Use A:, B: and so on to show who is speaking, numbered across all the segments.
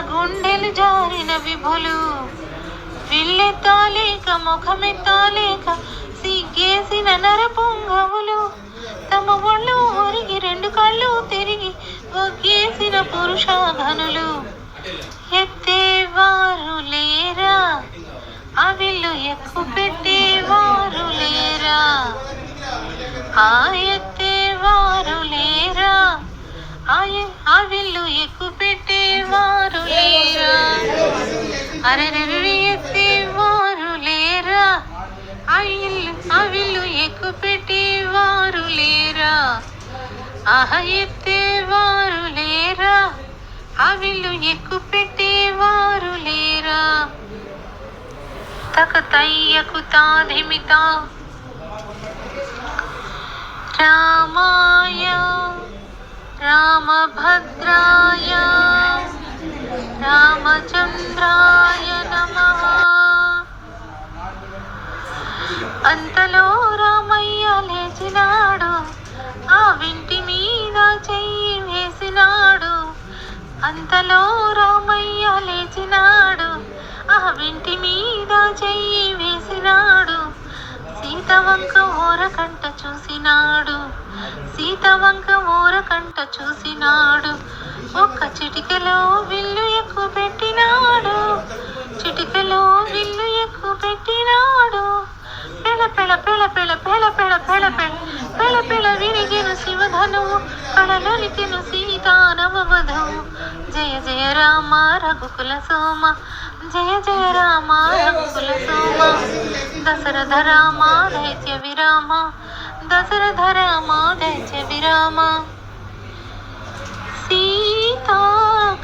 A: గుండెలు జారిన విభులు. విల్లెత్తాలేక ముఖమెత్తాలేక సిగ్గేసిన నరపుంగవులు. తమ ఒళ్ళు ఒరిగి రెండు కళ్ళు తిరిగి ఒగ్గేసిన పురుషాఘనులు ఎత్తేవారు లేరా? అవిల్లు ఎక్కు పెట్టేవారు లేరా? ఆ అరెరెసేవారు లేరా అయ్యలు అవిలు ఎక్కుపెట్టేవారు లేరా అహ ఎత్తేవారు లేరా అవిలు ఎక్కుపెట్టేవారు లేరా తక తయ్యకు తాధిమిత రామాయ రామభద్రాయ రామచంద్రాయ నమ. అంతలో రామయ్య లేచినాడు. ఆ వింటి మీద చెయ్యి వేసినాడు. అంతలో రామయ్య లేచినాడు. ఆ వింటి మీద చెయ్యి వేసినాడు. సీత వంక ఓరకంట చూసినాడు. సీత వంక ఓరకంట చూసినాడు. ఒక్క చిటికలో విల్లు పెళ పెళ పెళ పెళ పెళ విరిగిన శివధనువు కళలొలికెను సీతానవవధవు జయ జయ రామ రఘుకుల సోమ జయ జయ రామ రఘుకుల సోమ దశరథ రామ దైత్య విరామ దశరథ రామ దైత్య విరామ సీతా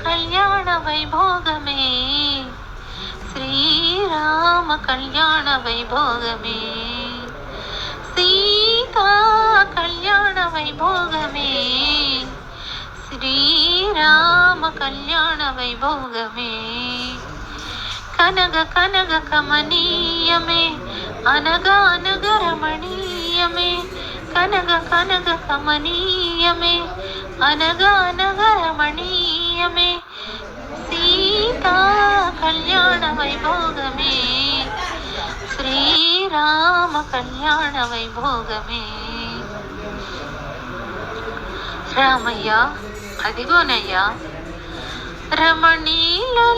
A: కళ్యాణ వైభోగమే శ్రీరామ కళ్యాణ వైభోగమే. సీతా కళ్యాణ వైభోగమే శ్రీరామ కళ్యాణ వైభోగమే కనగ కనగ కమనీయమే అనగా అనగ రమణీయమే. కనగ కనగ కమనీయమే అనగా అనగ రమణీయమే. సీతా కళ్యాణ వైభోగమే కళ్యాణ వైభోగమే రామయ్య అదిగోనయ్యా రమణీలలామ